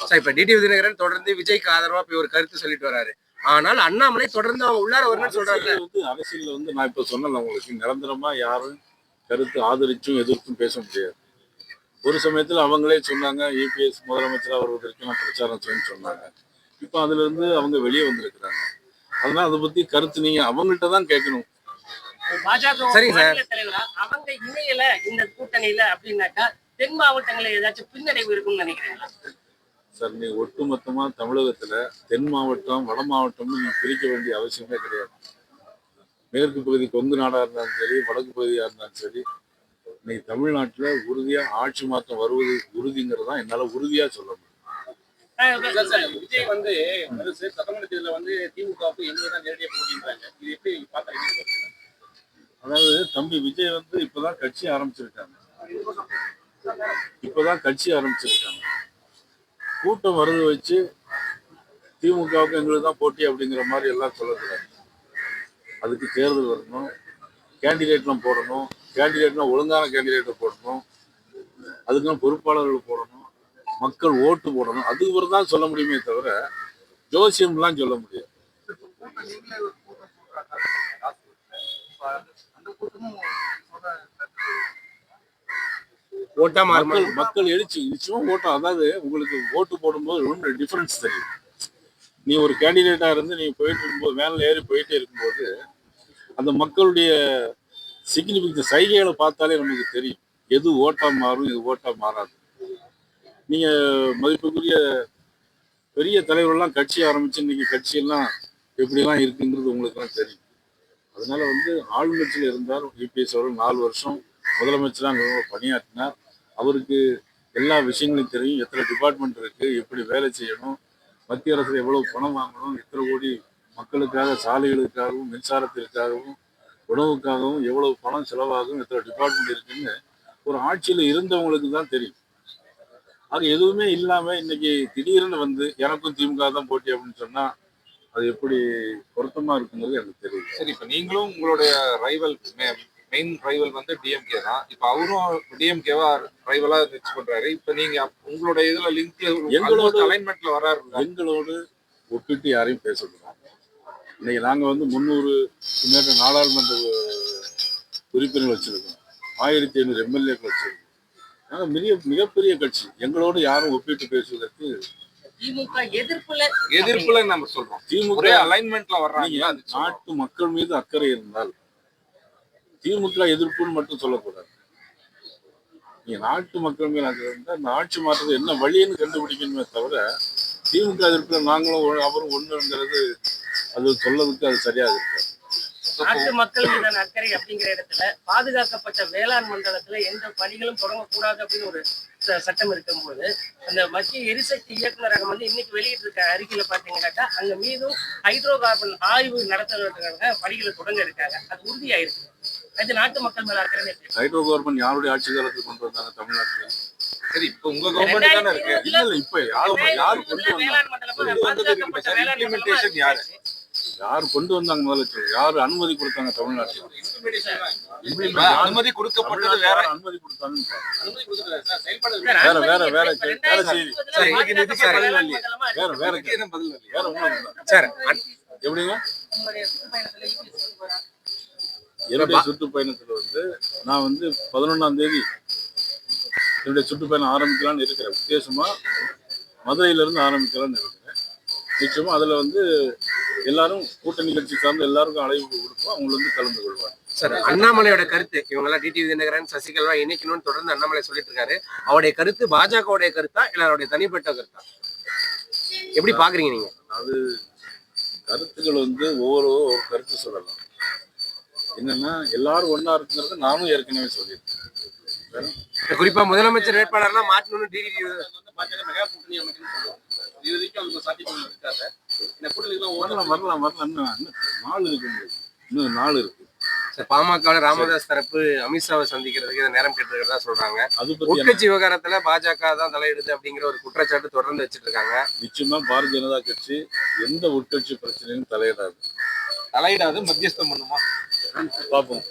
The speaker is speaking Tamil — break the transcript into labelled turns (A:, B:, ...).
A: சார் இப்ப டிடி விதிநகரன் தொடர்ந்து விஜய்க்கு ஆதரவா போய் ஒரு கருத்து சொல்லிட்டு வராரு. ஆனால் அண்ணாமலை தொடர்ந்து அவங்க உள்ளார வரணும்னு சொல்றாரு
B: வந்து அரசியல்ல வந்து நான் இப்ப சொன்னல உங்களுக்கு நிரந்தரமா யாரும் கருத்து ஆதரிச்சும் எதிர்த்தும் பேச முடியாது. ஒரு சமயத்துல அவங்களே சொன்னாங்க இபிஎஸ் முதலமைச்சரா வருவதற்கு நான் பிரச்சாரம் செய்யணும்னு சொன்னாங்க. இப்ப அதுல இருந்து அவங்க வெளியே வந்திருக்கிறாங்க. அதனால அதை பத்தி கருத்து நீங்க அவங்கள்ட்ட தான் கேட்கணும்.
C: பாஜக தலைவரா அவங்க இணையல இந்த கூட்டணியில அப்படின்னாக்கா தென் மாவட்டங்களில் ஏதாச்சும் பின்னடைவு இருக்கும்னு நினைக்கிறீங்களா?
B: சார் நீ ஒட்டுமொத்தமா தமிழகத்துல தென் மாவட்டம் வட மாவட்டம்னு நீங்க பிரிக்க வேண்டிய அவசியமே கிடையாது. மேற்கு பகுதி கொங்கு நாடா இருந்தாலும் சரி வடக்கு பகுதியா இருந்தாலும் சரி இன்னைக்கு தமிழ்நாட்டுல உறுதியா ஆட்சி மாற்றம் வருவது உறுதிங்கிறது தான் என்னால உறுதியா சொல்ல முடியும்.
D: விஜய் வந்து சட்டமன்ற தேர்தலில் வந்து திமுகவுக்கு எங்க தான் நேரடியாக போட்டின்றாங்க இது எப்படி பாக்குறீங்க
B: அதாவது தம்பி விஜய் வந்து இப்பதான் கட்சி ஆரம்பிச்சிருக்காங்க. இப்பதான் கட்சி ஆரம்பிச்சிருக்காங்க. கூட்டம் வரது வச்சு திமுகவுக்கு எங்களுக்கு தான் போட்டி அப்படிங்கிற மாதிரி எல்லாம் சொல்லக்கூடாது. அதுக்கு தேர்தல் வரணும் கேண்டிடேட்லாம் போடணும் கேண்டிடேட்லாம் ஒழுங்கான கேண்டிடேட்டை போடணும் அதுக்கெல்லாம் பொறுப்பாளர்கள் போடணும் மக்கள் ஓட்டு போடணும். அதுக்கு பிறகு தான் சொல்ல முடியுமே தவிர ஜோசியம்லாம் சொல்ல முடியாது.
A: ஓட்டா
B: மக்கள் மக்கள் எழுச்சி நிச்சயமா ஓட்டம். அதாவது உங்களுக்கு ஓட்டு போடும்போது ஒன்று டிஃபரன்ஸ் தெரியும். நீ ஒரு கேண்டிடேட்டா இருந்து நீ போயிட்டு இருக்கும்போது மேலே ஏறி போயிட்டே இருக்கும்போது அந்த மக்களுடைய சிக்னிஃபிகன்ஸ் சைகைகளை பார்த்தாலே நமக்கு தெரியும். எது ஓட்டா மாறும் எது ஓட்டா மாறாது. நீங்க மதிப்புக்குரிய பெரிய தலைவர்கள்லாம் கட்சி ஆரம்பிச்சு இன்னைக்கு கட்சியெல்லாம் எப்படிலாம் இருக்குங்கிறது உங்களுக்குலாம் தெரியும். அதனால வந்து ஆளுங்கட்சியில் இருந்தால் யூபிஎஸ் அவர்கள் நாலு வருஷம் முதலமைச்சராக பணியாற்றினார். அவருக்கு எல்லா விஷயங்களும் தெரியும். எத்தனை டிபார்ட்மெண்ட் இருக்கு எப்படி வேலை செய்யணும் மத்திய அரசு எவ்வளவு பணம் வாங்கணும் எத்தனை கோடி மக்களுக்காக சாலைகளுக்காகவும் மின்சாரத்திற்காகவும் உணவுக்காகவும் எவ்வளவு பணம் செலவாகும் எத்தனை டிபார்ட்மெண்ட் இருக்குன்னு ஒரு ஆட்சியில் இருந்தவங்களுக்கு தான் தெரியும். அது எதுவுமே இல்லாமல் இன்னைக்கு திடீர்னு வந்து எனக்கும் திமுக தான் போட்டி அப்படின்னு சொன்னால் அது எப்படி பொருத்தமாக இருக்குங்கிறது எனக்கு தெரியும்
E: சரி இப்போ நீங்களும் உங்களுடைய ரைவல் மெயின் ரைவல் வந்து டிஎம்கே தான். இப்ப அவரும் டிஎம்கேவா ரைவலா வச்சு பண்றாரு. இப்ப நீங்க உங்களுடைய இதுல லிங்க்ல
B: எங்களோட-
E: அலைன்மெண்ட்ல வராரு
B: எங்களோடு ஒப்பிட்டு யாரையும் பேசக்கூடாது இன்னைக்கு நாங்க வந்து முந்நூறு மேற்பட்ட நாடாளுமன்ற உறுப்பினர்கள் வச்சிருக்கோம். ஆயிரத்தி ஐநூறு எம்எல்ஏக்கள் வச்சிருக்கோம். நாங்க மிக மிகப்பெரிய கட்சி. எங்களோடு யாரும் ஒப்பிட்டு பேசுவதற்கு
C: திமுக எதிர்ப்புல
E: எதிர்ப்புல நம்ம சொல்றோம்.
B: திமுக
E: ஒரே அலைன்மெண்ட்ல வர்றாங்க.
B: நாட்டு மக்கள் மீது அக்கறை இருந்தால் திமுக எதிர்ப்புன்னு மட்டும் சொல்லக்கூடாது. நீங்க நாட்டு மக்கள் மேல இருந்தால் ஆட்சி மாற்றது என்ன வழின்னு கண்டுபிடிக்கணுமே தவிர திமுக எதிர்ப்புல நாங்களும் அவரும் ஒண்ணுங்கிறது அது சொல்லதுக்கு அது சரியாக இருக்கு
C: நாட்டு மக்கள் மீதான அக்கறை அப்படிங்கிற இடத்துல பாதுகாக்கப்பட்ட வேளாண் மண்டலத்துல எந்த பணிகளும் தொடங்கக்கூடாது அப்படின்னு ஒரு ச- சட்டம் இருக்கும்போது அந்த மத்திய எரிசக்தி இயக்குநரகம் வந்து இன்னைக்கு வெளியிட்டு இருக்க அறிக்கையில பாத்தீங்கன்னாக்கா அங்க மீதும் ஹைட்ரோ கார்பன் ஆய்வு நடத்துறதுக்காக பணிகளை தொடங்க இருக்காங்க. அது உறுதியாயிருக்கு. அது நாட்டு மக்கள் மேல அக்கறை?
B: ஹைட்ரோ கவர்மெண்ட் யாருடைய ஆட்சி காலத்துக்கு கொண்டு வந்தாங்க தமிழ்நாட்டுல?
E: சரி இப்ப உங்க கவர்மெண்ட் தானே இருக்கு.
B: இல்ல இல்ல இப்ப யாரு யாரு கொண்டு வந்தாங்க?
E: implementation யாரு?
B: யார் கொண்டு வந்தாங்க முதல்ல சொல்லு. யாரு அனுமதி கொடுத்தாங்க தமிழ்நாட்டுல?
E: இப்ப அனுமதி கொடுக்கப்பட்டது வேற?
B: யார் அனுமதி
D: சார்,
B: வேற, வேற, வேற வேற செய்தி. வேற வேற? வேற ஒண்ணும்
A: சார்
B: எப்படிங்க
C: உங்களுடைய சுற்றுப்பயணத்துல EPS கொண்டு வராங்க.
B: என்னுடைய சுற்றுப்பயணத்துல வந்து நான் வந்து பதினொன்னாம் தேதி என்னுடைய சுற்றுப்பயணம் ஆரம்பிக்கலாம்னு இருக்கிறேன். வித்தியாசமா மதுரையில இருந்து ஆரம்பிக்கலாம்னு இருக்கிறேன். நிச்சயமா அதுல வந்து எல்லாரும் கூட்டணி கட்சி சார்ந்த எல்லாருக்கும் அழைப்பு கொடுப்போம். அவங்க வந்து கலந்து கொள்வாங்க.
A: சார் அண்ணாமலையோட கருத்து. இவங்க எல்லாம் டிடி விதிநகரன் சசிகலா இணைக்கணும்னு தொடர்ந்து அண்ணாமலை சொல்லிட்டு இருக்காரு. அவருடைய கருத்து பாஜகவுடைய கருத்தா இல்ல அவருடைய தனிப்பட்ட கருத்தா? எப்படி பாக்குறீங்க நீங்க?
B: கருத்துக்கள் வந்து ஒவ்வொரு ஒரு கருத்து சொல்லலாம். என்னன்னா எல்லாரும் ஒண்ணா இருக்குங்கிறத நானும் ஏற்கனவே சொல்லியிருக்கேன்.
A: குறிப்பா முதலமைச்சர் வேட்பாளர்லாம் மாற்றணும்னு டிடி
D: வந்து பாஜக மெகா கூட்டணி அமைக்கணும்னு சொல்லுவாங்க. இது வரைக்கும் அவங்க சாத்தியம் இருக்காங்க. இந்த கூட்டணிக்கு
B: வரலாம் வரலாம் வரலாம். இன்னும் நாள் இருக்கு. இன்னும் நாள் இருக்கு.
A: பாமக ராமதாஸ் தரப்பு அமித்ஷாவை சந்திக்கிறதுக்கு இந்த நேரம் கேட்டிருக்கிறதா சொல்றாங்க. உட்கட்சி விவகாரத்துல பாஜக தான் தலையிடுது அப்படிங்கிற ஒரு குற்றச்சாட்டு தொடர்ந்து வச்சிட்டு இருக்காங்க
B: நிச்சயமா பாரதிய ஜனதா கட்சி எந்த உட்கட்சி பிரச்சனையும் தலையிடாது.
E: தலையிடாது மத்தியஸ்தம் பண்ணுமா?
B: Tá bom.